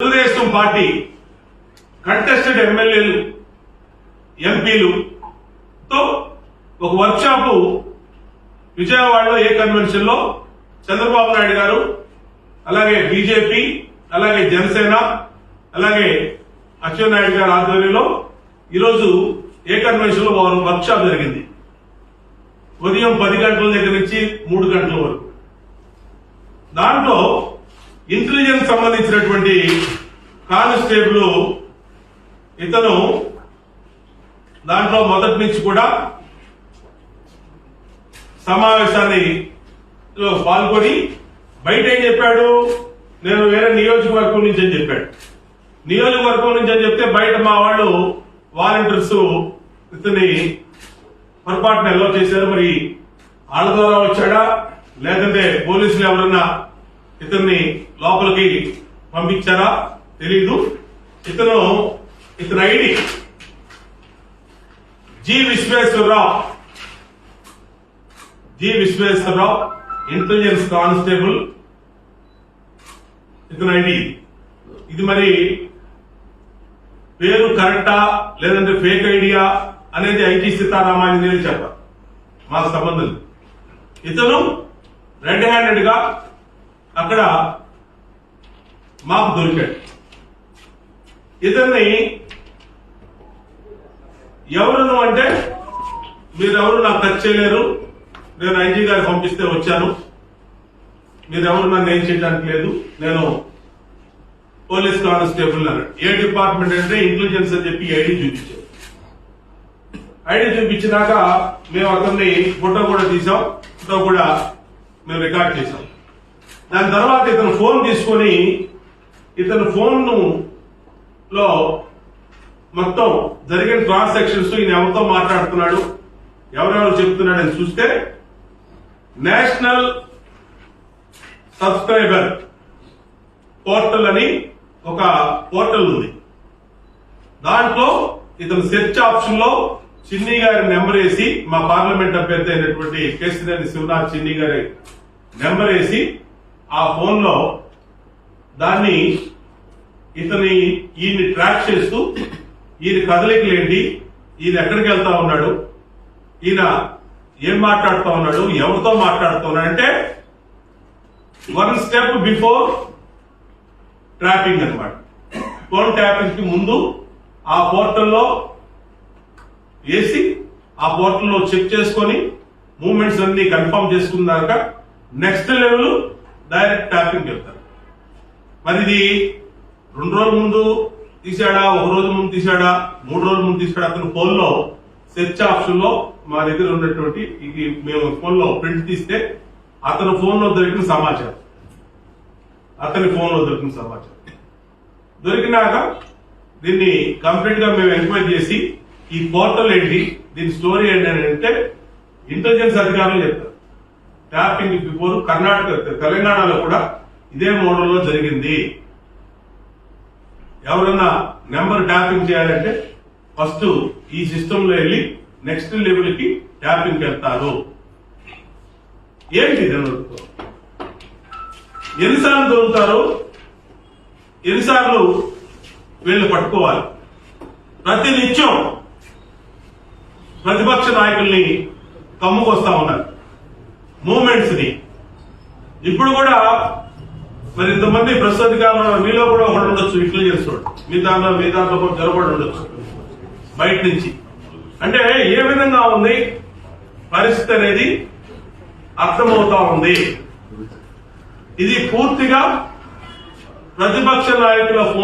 Telugu Desam party contested ఎమ్మెల్యేలు ఎంపీలు తో ఒక వర్క్ షాపు విజయవాడలో ఏ కన్వెన్షన్లో చంద్రబాబు నాయుడు గారు అలాగే బీజేపీ అలాగే జనసేన అలాగే అచ్చెన్నాయుడు గారి ఆధ్వర్యంలో ఈరోజు ఏ కన్వెన్షన్లో వారు వర్క్ షాప్ జరిగింది? ఉదయం పది గంటల దగ్గర నుంచి మూడు గంటల వరకు. దాంట్లో ఇంటెలిజెన్స్ సంబంధించినటువంటి కానిస్టేబుల్ ఇతను దాంట్లో మొదటి నుంచి కూడా సమావేశాన్ని పాల్గొని బయట ఏం చెప్పాడు? నేను వేరే నియోజకవర్గం నుంచి అని చెప్పాడు. నియోజకవర్గం నుంచి అని చెప్తే బయట మా వాళ్ళు వాలంటీర్స్ ఇతని పొరపాటున ఎలా చేశారు. మరి వాళ్ళ ద్వారా వచ్చాడా? లేదంటే పోలీసులు ఎవరన్నా ఇతన్ని లోపలికి పంపించారా? తెలీదు. ఇతను ఇతని ID G Visweswararao. G Visweswararao intelligence constable. ఇతని ఐడి. ఇది మరి పేరు కరెక్టా లేదంటే ఫేక్ ఐడియా అనేది ఐటీ సీతారామాంజనేయులు చెప్పారు మాకు సంబంధం ఇతను రెడ్ హ్యాండెడ్గా అక్కడ మాకు దొరికాడు. ఇతన్ని ఎవరును అంటే మీరెవరు నాకు టచ్ చేయలేరు. నేను ఐజీ గారు పంపిస్తే వచ్చాను. మీరెవరు నన్ను ఏం చేయడానికి లేదు. నేను పోలీస్ కానిస్టేబుల్ అన్నాడు. ఏ డిపార్ట్మెంట్ అంటే ఇంటెలిజెన్స్ అని చెప్పి ఐడి చూపించారు ఐడి చూపించినాక మేము అతన్ని ఫోటో కూడా తీసాం ఫోటో కూడా మేము రికార్డ్ చేసాం. దాని తర్వాత ఇతను ఫోన్ తీసుకొని ఇతను ఫోన్లో మొత్తం జరిగిన ట్రాన్సాక్షన్స్ ఈయన ఎవరితో మాట్లాడుతున్నాడు ఎవరెవరు చెప్తున్నాడు అని చూస్తే నేషనల్ సబ్స్క్రైబర్ పోర్టల్ అని ఒక పోర్టల్ ఉంది. దాంట్లో ఇతను సెర్చ్ ఆప్షన్లో చిన్ని గారి నెంబర్ వేసి మా పార్లమెంట్ అభ్యర్థి అయినటువంటి కేసినేని శివనాథ్ చిన్ని గారి నెంబర్ వేసి ఆ ఫోన్లో దాన్ని ఇతని ఈయన్ని ట్రాక్ చేస్తూ ఈయన కదలికలేండి ఈయన ఎక్కడికి వెళ్తా ఉన్నాడు ఈయన ఏం మాట్లాడుతూ ఉన్నాడు ఎవరితో మాట్లాడుతూ ఉన్నాడు అంటే వన్ స్టెప్ బిఫోర్ ట్రాపింగ్ అనమాట ఫోన్ ట్యాపింగ్కి ముందు ఆ పోర్టల్లో వేసి ఆ పోర్టల్లో చెక్ చేసుకొని మూమెంట్స్ అన్ని కన్ఫర్మ్ చేసుకున్నాక నెక్స్ట్ లెవెల్ డైరెక్ట్ ట్యాపింగ్ వెళ్తారు మరి ఇది రెండు రోజుల ముందు తీసాడా ఒక రోజు ముందు తీసాడా మూడు రోజుల ముందు తీసాడా అతను ఫోన్లో సెర్చ్ ఆప్షన్లో మా దగ్గర ఉన్నటువంటి ఇది మేము ఫోన్లో ప్రింట్ తీస్తే అతను ఫోన్లో దొరికిన సమాచారం. అతని ఫోన్లో దొరికిన సమాచారం. దొరికినాక దీన్ని కంప్లీట్గా మేము ఎంక్వైరీ చేసి ఈ పోర్టల్ ఏంటి దీని స్టోరీ ఏంటి అని అంటే ఇంటెలిజెన్స్ అధికారులు చెప్తారు. ట్యాపింగ్ బిఫోర్ కర్ణాటక తెలంగాణలో కూడా ఇదే మోడల్లో జరిగింది. ఎవరన్నా నెంబర్ ట్యాపింగ్ చేయాలంటే ఫస్ట్ ఈ సిస్టమ్లో వెళ్ళి నెక్స్ట్ లెవెల్కి ట్యాపింగ్ వెళ్తారు. ఏంటి ఇది? ఎన్నిసార్లు దొరుకుతారు ఎన్నిసార్లు వీళ్ళు పట్టుకోవాలి? ప్రతి నిత్యం ప్రతిపక్ష నాయకుల్ని కమ్ముకొస్తా ఉన్నారు. మూమెంట్స్ని. ఇప్పుడు కూడా మరి ఇంతమంది ప్రస్తుత మనం మీలో కూడా ఒకటి ఉండొచ్చు ఇంటెలిజెన్స్ వాడు. మీ దాంట్లో మీ దాంట్లో కూడా ఉండొచ్చు. బయట నుంచి. అంటే ఏ విధంగా ఉంది? పరిస్థితి అనేది అర్థమవుతా ఉంది. ఇది పూర్తిగా ప్రతిపక్ష నాయకుల ఫోన్